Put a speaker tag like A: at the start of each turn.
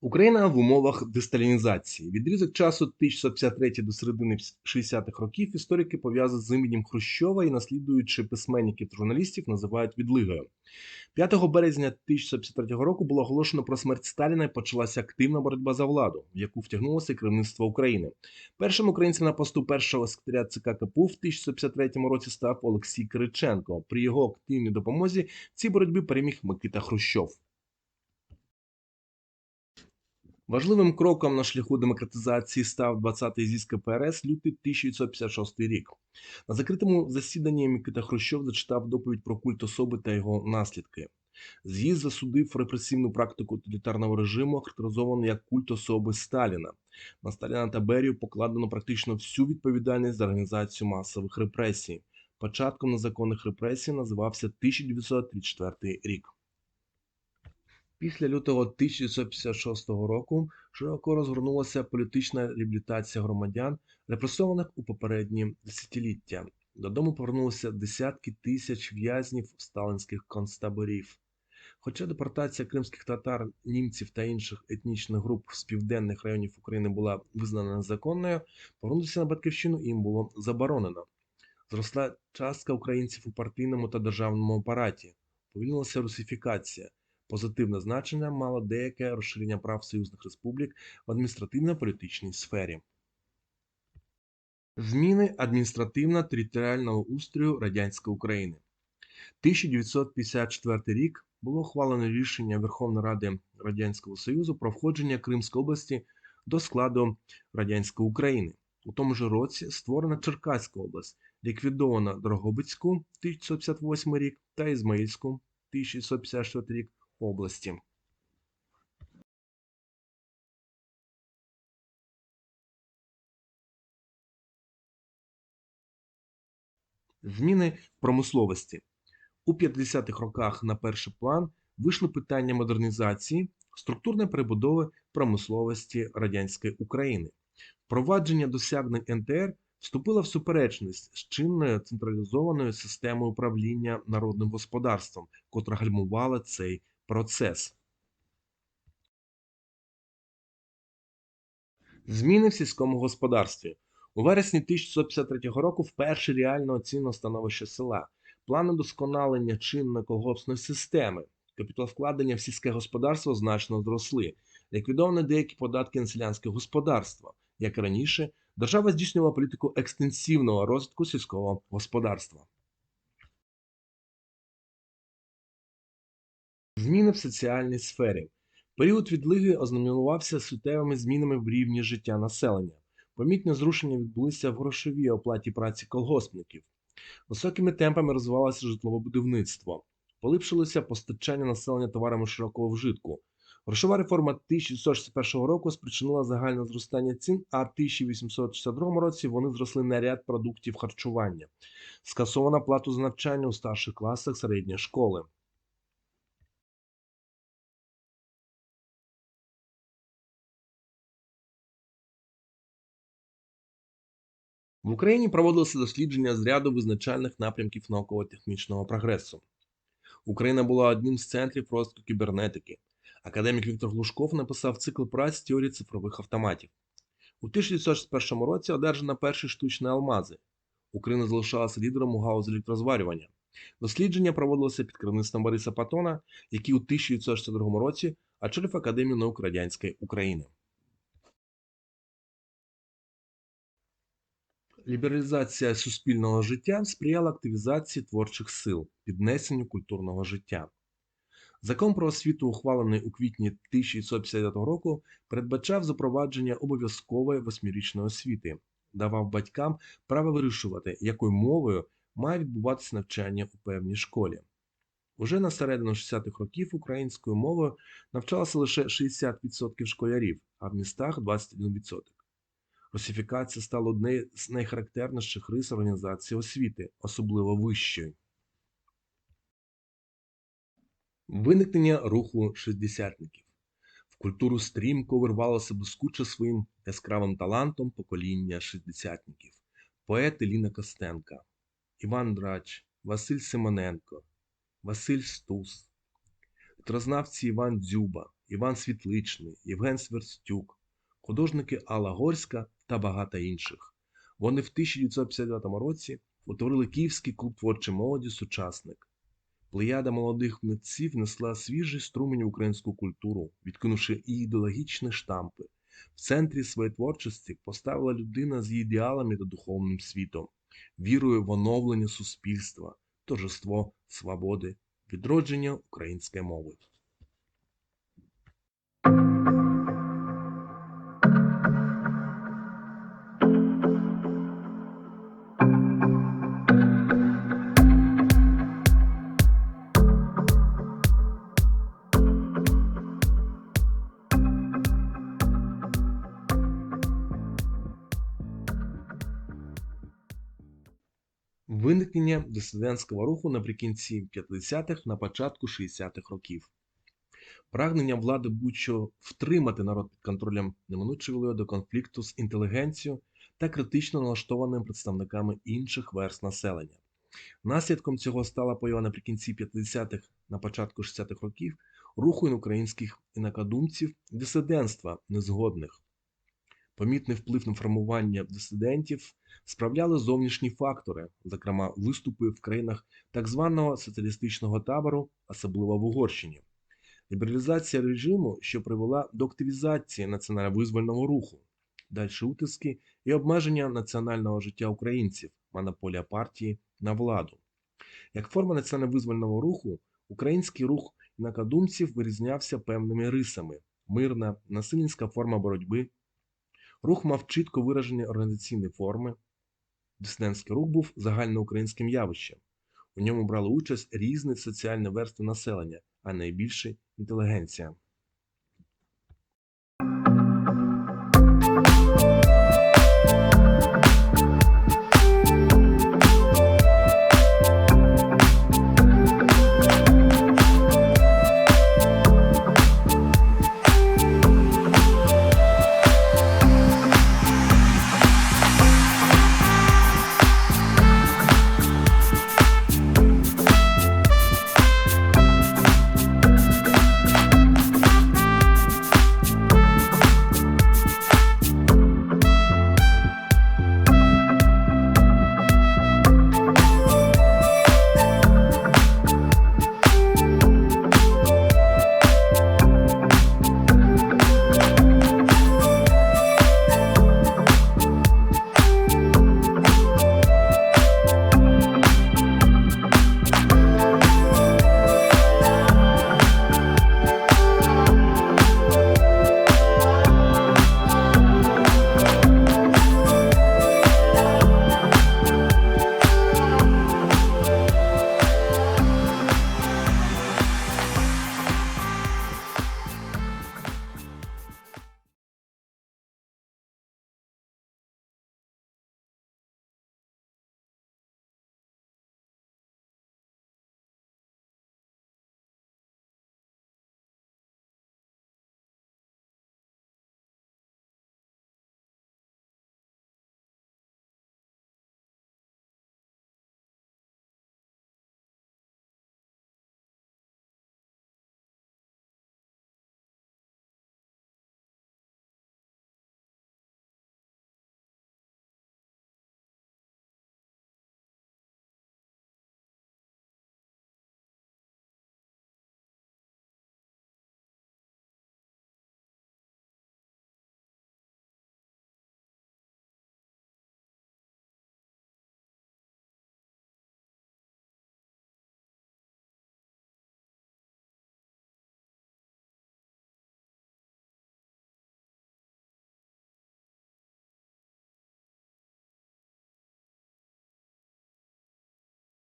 A: Україна в умовах десталінізації. Відрізок часу 1953 до середини 60-х років історики пов'язують з іменем Хрущова і, наслідуючи письменників журналістів, називають відлигою. 5 березня 1953 року було оголошено про смерть Сталіна і почалася активна боротьба за владу, в яку втягнулося керівництво України. Першим українцем на посту першого секретаря ЦК КПУ в 1953 році став Олексій Кириченко. При його активній допомозі в цій боротьбі переміг Микита Хрущов. Важливим кроком на шляху демократизації став 20-й з'їзд КПРС лютий 1956 рік. На закритому засіданні Микита Хрущов зачитав доповідь про культ особи та його наслідки. З'їзд засудив репресивну практику тоталітарного режиму, характеризовану як культ особи Сталіна. На Сталіна та Берію покладено практично всю відповідальність за організацію масових репресій. Початком незаконних репресій називався 1934 рік. Після лютого 1956 року широко розгорнулася політична реабілітація громадян, репресованих у попередні десятиліття. Додому повернулися десятки тисяч в'язнів сталінських концтаборів. Хоча депортація кримських татар, німців та інших етнічних груп з південних районів України була визнана незаконною, повернутися на батьківщину їм було заборонено. Зросла частка українців у партійному та державному апараті, повільнилася русифікація. Позитивне значення мало деяке розширення прав союзних республік в адміністративно-політичній сфері. Зміни адміністративно-територіального устрою радянської України. 1954 рік було ухвалено рішення Верховної Ради Радянського Союзу про входження Кримської області до складу Радянської України. У тому ж році створена Черкаська область, ліквідована Дрогобицьку 1958 рік та Ізмаїльську 1954 рік області. Зміни промисловості. У 50-х роках на перший план вийшли питання модернізації, структурної перебудови промисловості радянської України. Впровадження досягнень НТР вступило в суперечність з чинною централізованою системою управління народним господарством, котра гальмувала цей процес. Зміни в сільському господарстві. У вересні 1953 року вперше реально оцінено становище села, плани досконалення чинної колгоспної системи, капіталовкладення в сільське господарство значно зросли, ліквідовані деякі податки на селянське господарство. Як раніше, держава здійснювала політику екстенсивного розвитку сільського господарства. Зміни в соціальній сфері. Період відлиги ознаменувався суттєвими змінами в рівні життя населення. Помітні зрушення відбулися в грошовій оплаті праці колгоспників. Високими темпами розвивалося житлове будівництво, поліпшилося постачання населення товарами широкого вжитку. Грошова реформа 1961 року спричинила загальне зростання цін, а в 1862 році вони зросли на ряд продуктів харчування. Скасована плату за навчання у старших класах середньої школи. В Україні проводилося дослідження з ряду визначальних напрямків науково-технічного прогресу. Україна була одним з центрів розвитку кібернетики. Академік Віктор Глушков написав цикл праць теорії цифрових автоматів. У 1961 році одержано перші штучні алмази. Україна залишалася лідером у гаузі електрозварювання. Дослідження проводилося під керівництвом Бориса Патона, який у 1962 році очолив Академію наук Радянської України. Лібералізація суспільного життя сприяла активізації творчих сил, піднесенню культурного життя. Закон про освіту, ухвалений у квітні 1959 року, передбачав запровадження обов'язкової восьмирічної освіти, давав батькам право вирішувати, якою мовою має відбуватися навчання у певній школі. Уже на середину 60-х років українською мовою навчалося лише 60% школярів, а в містах 21%. Русифікація стала однією з найхарактерніших рис організації освіти, особливо вищої. Виникнення руху шістдесятників. В культуру стрімко вирвалося блискуче своїм яскравим талантом покоління шістдесятників, поети Ліна Костенка, Іван Драч, Василь Симоненко, Василь Стус, трознавці Іван Дзюба, Іван Світличний, Євген Сверстюк, художники Алла Горська та багато інших. Вони в 1959 році утворили Київський клуб творчої молоді Сучасник. Плеяда молодих митців несла свіжий струмень в українську культуру, відкинувши і ідеологічні штампи. В центрі своєї творчості поставила людина з її ідеалами та духовним світом, вірою в оновлення суспільства, торжество свободи, відродження української мови. Виникнення дисидентського руху наприкінці 50-х, на початку 60-х років. Прагнення влади будь-що втримати народ під контролем неминуче вело до конфлікту з інтелігенцією та критично налаштованими представниками інших верст населення. Наслідком цього стала поява наприкінці 50-х, на початку 60-х років руху українських інакодумців дисидентства незгодних. Помітний вплив на формування дисидентів справляли зовнішні фактори, зокрема виступи в країнах так званого соціалістичного табору, особливо в Угорщині. Лібералізація режиму, що привела до активізації національно-визвольного руху, дальші утиски і обмеження національного життя українців, монополія партії на владу. Як форма національно-визвольного руху, український рух інакодумців вирізнявся певними рисами: мирна, насильницька форма боротьби. Рух мав чітко виражені організаційні форми. Дисидентський рух був загальноукраїнським явищем. У ньому брали участь різні соціальні верстви населення, а найбільше інтелігенція.